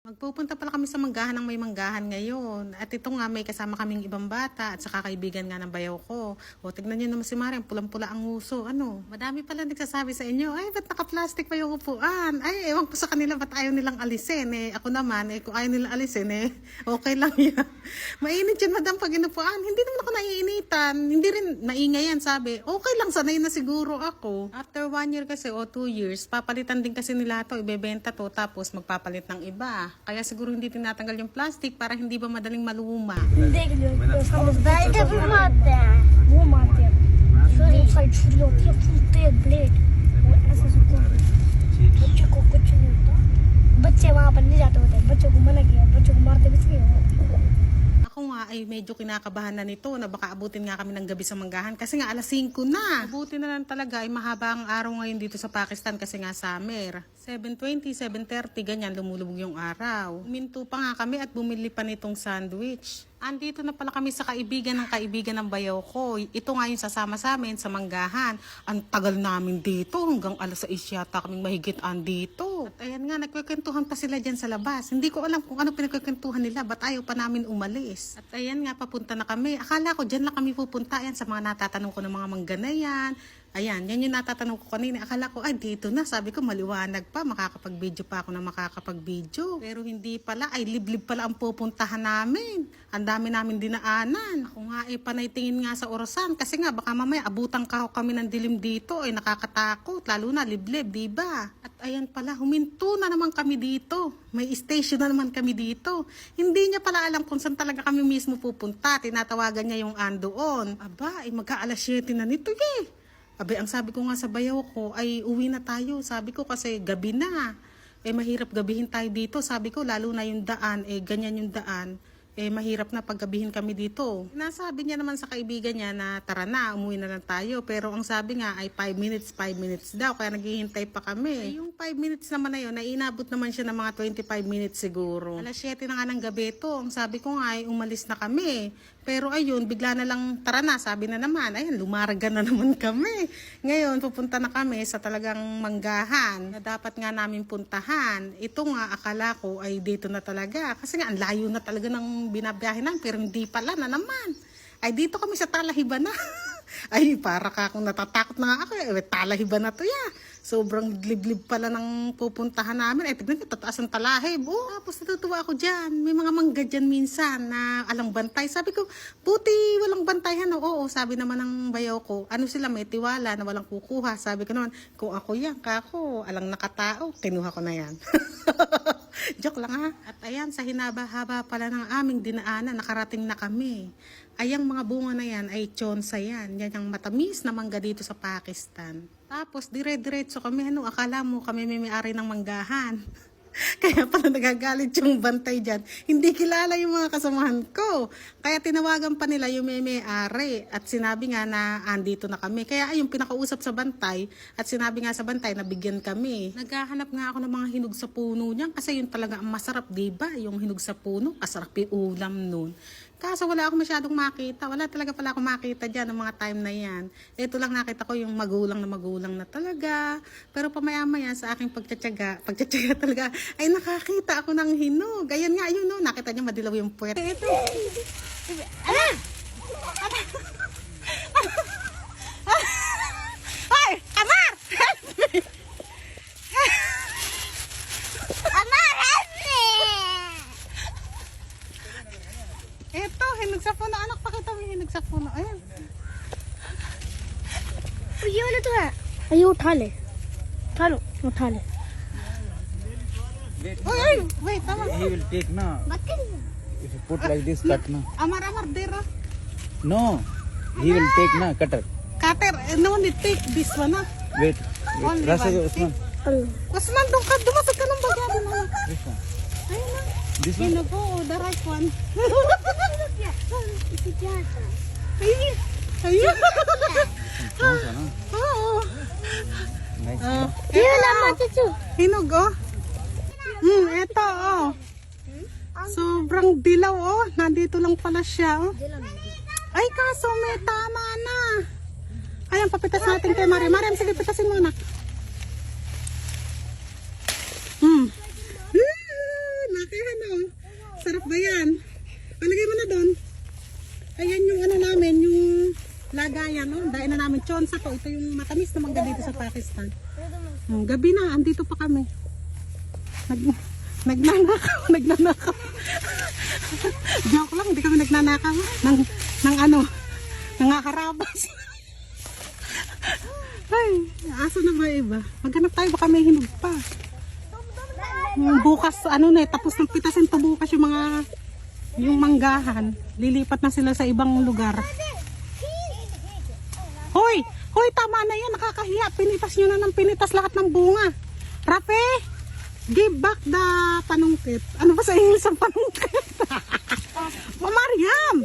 Magpupunta pala kami sa manggahan ng may manggahan ngayon. At ito nga, may kasama kaming ibang bata at saka kaibigan nga ng bayaw ko. O, tignan nyo naman si Mariam, pulang-pula ang uso. Ano, madami pala nagsasabi sa inyo, ay, ba't naka-plastic pa yung upuan? Ay, ewan ko sa kanila, ba't ayaw nilang alisin? Eh, ako naman, eh, kung ayaw nilang alisin, eh, okay lang yan. Mainit yan, madam, pag inupuan. Hindi naman ako naiinitan. Hindi rin maingay yan, sabi. Okay lang, sanay na siguro ako. After one year kasi, o two years, papalitan din kasi nila to, ibebenta to, tapos magpapalit ng iba Kaya siguro hindi tinatanggal yung plastic para hindi ba madaling maluma. देख लियो समझदारी भी मारते हैं वो मारते हैं फिर एक साइड छुरी होती है फुल तेज ब्लेड वो ऐसे से घूम- बच्चे को कुछ नहीं होता बच्चे वहां पर नहीं जाते होते बच्चों को मना किया बच्चों को ay medyo kinakabahan na nito na baka abutin nga kami ng gabi sa manggahan kasi nga alas 5 na. Abutin na lang talaga ay mahaba ang araw ngayon dito sa Pakistan kasi nga summer. 7.20, 7.30 ganyan lumulubog yung araw. Uminto pa nga kami at bumili pa nitong sandwich. Andito na pala kami sa kaibigan ng kaibigan ng bayaw ko. Ito nga yung sasama sa amin sa manggahan. Ang tagal namin dito hanggang alas 6 yata kaming mahigit andito. At ayan nga, nagkikwentuhan pa sila dyan sa labas. Hindi ko alam kung ano pinagkikwentuhan nila. Ba't ayaw pa namin umalis? At ayan nga, papunta na kami. Akala ko dyan lang kami pupunta. Ayan, sa mga natatanong ko ng mga mangganayan. Ayan, yan yung natatanong ko kanina. Akala ko, ay, dito na. Sabi ko, maliwanag pa. Makakapag-video pa ako na makakapag-video. Pero hindi pala. Ay, liblib pala ang pupuntahan namin. Ang dami namin dinaanan. Ako nga, eh, panay tingin nga sa orasan. Kasi nga, baka mamaya abutan ka kami ng dilim dito. Ay, nakakatakot. Lalo na, liblib, di ba? At ayan pala, huminto na naman kami dito. May station na naman kami dito. Hindi niya pala alam kung saan talaga kami mismo pupunta. Tinatawagan niya yung andoon. Aba, ay magka-alas 7 na nito eh. Abay, ang sabi ko nga sa bayaw ko ay uwi na tayo. Sabi ko kasi gabi na. Eh mahirap gabihin tayo dito. Sabi ko lalo na yung daan, eh ganyan yung daan. Eh mahirap na paggabihin kami dito. Nasabi niya naman sa kaibigan niya na tara na, umuwi na lang tayo. Pero ang sabi nga ay 5 minutes, 5 minutes daw. Kaya naghihintay pa kami. Eh, yung 5 minutes naman na yun, ay inabot naman siya ng mga 25 minutes siguro. Alas 7 na nga ng gabi to. Ang sabi ko nga ay umalis na kami. Pero ayun, bigla na lang tara na, sabi na naman. Ayan, lumarga na naman kami. Ngayon, pupunta na kami sa talagang manggahan na dapat nga namin puntahan. Ito nga, akala ko ay dito na talaga. Kasi nga, ang layo na talaga ng binabiyahe namin. Pero hindi pala na naman. Ay, dito kami sa Talahiba na. ay, para ka akong natatakot na ako. Eh, Talahiba na to ya. Sobrang liblib pala ng pupuntahan namin. Ay, tignan niyo, tataas ang talahib. Oh, tapos natutuwa ako dyan. May mga mangga dyan minsan na alang bantay. Sabi ko, buti walang bantayan. Oo, sabi naman ng bayaw ko, ano sila may tiwala na walang kukuha. Sabi ko naman, kung ako yan, kako, alang nakatao, kinuha ko na yan. Joke lang ha. At ayan, sa hinaba-haba pala ng aming dinaanan, nakarating na kami. Ayang mga bunga na yan ay chonsa yan. Yan yung matamis na mangga dito sa Pakistan. Tapos dire-diretso kami, ano, akala mo kami may may-ari ng manggahan. Kaya pala nagagalit yung bantay dyan. Hindi kilala yung mga kasamahan ko. Kaya tinawagan pa nila yung may may-ari. At sinabi nga na andito na kami. Kaya ayun, pinakausap sa bantay. At sinabi nga sa bantay na bigyan kami. Naghahanap nga ako ng mga hinog sa puno niyan. Kasi yun talaga ang masarap, ba? Yung hinog sa puno. Kasarap yung ulam nun. Kaso wala ako masyadong makita. Wala talaga pala ako makita dyan ng mga time na yan. Ito lang nakita ko yung magulang na magulang na talaga. Pero pamaya-maya sa aking pagtsatsaga, pagtsatsaga talaga, ay nakakita ako ng hinog. Ayan nga, yun no, nakita niya madilaw yung puwet. Ito. Ay, ये वाला तो है ये उठा ले उठा लो उठा ले Uy, ay, wait, tama. He will take na. मत करिए If you put like this, cut na. Amar, amar, dero. No. He will take na. Cutter. Cutter, eh, no need take this one, ah. Wait. Only wait. Rasa one. Usman. Usman, doon ka, dumasag ka ng bagay. Ano? This one. Ayun na. This one. Hinog, oo, the right one. इसे क्या था Ayun. Ayun. Oo. Oh. Ayun oh. lang, matutu. Hinog, oh. Hmm, eto, oh. Sobrang dilaw, oh. Nandito lang pala siya, oh. Ay, kaso may tama na. Ayan, papitas natin kay Mariam. Mariam, sige. To. Ito yung matamis na mangga dito sa Pakistan. Hmm, gabi na, andito pa kami. Nag, nagnanakaw, nagnanakaw. Joke lang, hindi kami nagnanakaw. Nang, nang ano, nangakarabas. Ay, aso na ba iba? Maghanap tayo, baka may hinog pa. Hmm, Bukas, ano na eh, tapos ng pitasin to bukas yung mga, yung manggahan. Lilipat na sila sa ibang lugar. Hoy! Tama na yan. Nakakahiya. Pinitas nyo na ng pinitas lahat ng bunga. Rafe! Give back the panungkit. Ano ba sa English ang panungkit? o Mariam!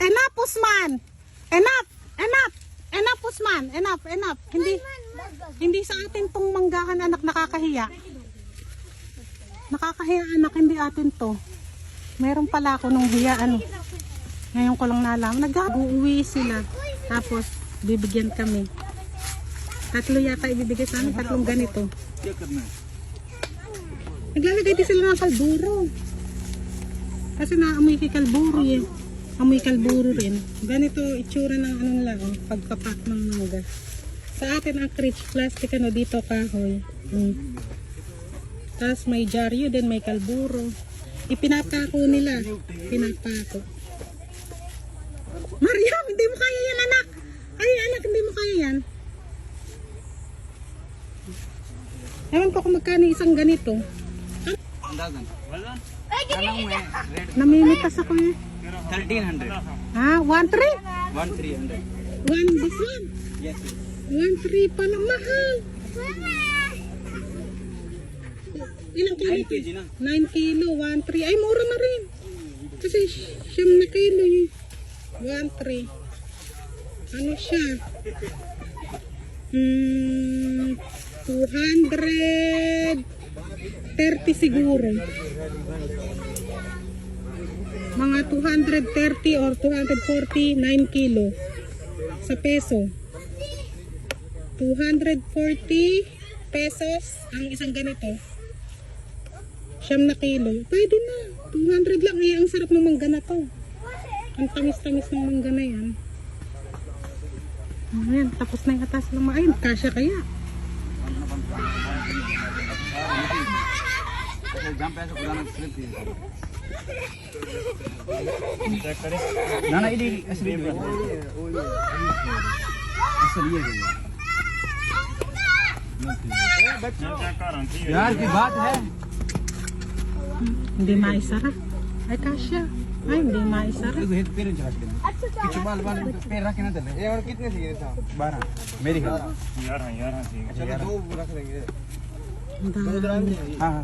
Enough, Usman! Enough! Enough! Enough, Usman! Enough, enough. Hindi, hindi sa atin tong manggahan anak nakakahiya. Nakakahiya anak, hindi atin to. Meron pala ako nung hiya ano. Ngayon ko lang nalaman. Nag-uuwi sila. Tapos, bibigyan kami. Tatlo yata ibibigay sa amin, tatlong ganito. Naglalagay din sila ng kalburo. Kasi naamoy kay kalburo eh. Amoy kalburo rin. Ganito itsura ng ano nila, oh, pagkapak ng mangga. Sa atin ang crich plastic ano dito kahoy. Mm. Tapos may jaryo din, may kalburo. Ipinapako nila. Pinapako. Mariam, hindi mo kaya yan anak, hindi mo kaya yan. Ewan ko kung magkano isang ganito. Ang dagan. Wala. Ay, ganyan yun. Namimitas ako eh. 1300. Ha? 1,300? 1,300. 1, this one? Yes. 1,300 pala. Mahal. Ilang kilo? 9 eh? kg na. 9 kilo, 1,300. Ay, mura na rin. Kasi siyam na kilo eh. 1,300. Ano siya? Hmm, 230 siguro. Mga 230 or 240, 9 kilo. Sa peso. 240 pesos ang isang ganito. Siyam na kilo. Pwede na. 200 lang. Eh, ang sarap ng mangga na to. Ang tamis-tamis ng mangga na yan. Ayan, tapos na yung atas ng mga. Ayun, kasya kaya. Exam पे ऐसा पुराना स्लिप ना ना ये असली असली है यार की बात है Hindi maisara. Akasha, I'm Lima Isar. पीछे बाल बाल अच्छा। पैर रखे ना तले। ये और कितने थी साहब? बारह। मेरी ख्याल यार हाँ यार हाँ ठीक है अच्छा तो दो रख लेंगे। हाँ हाँ।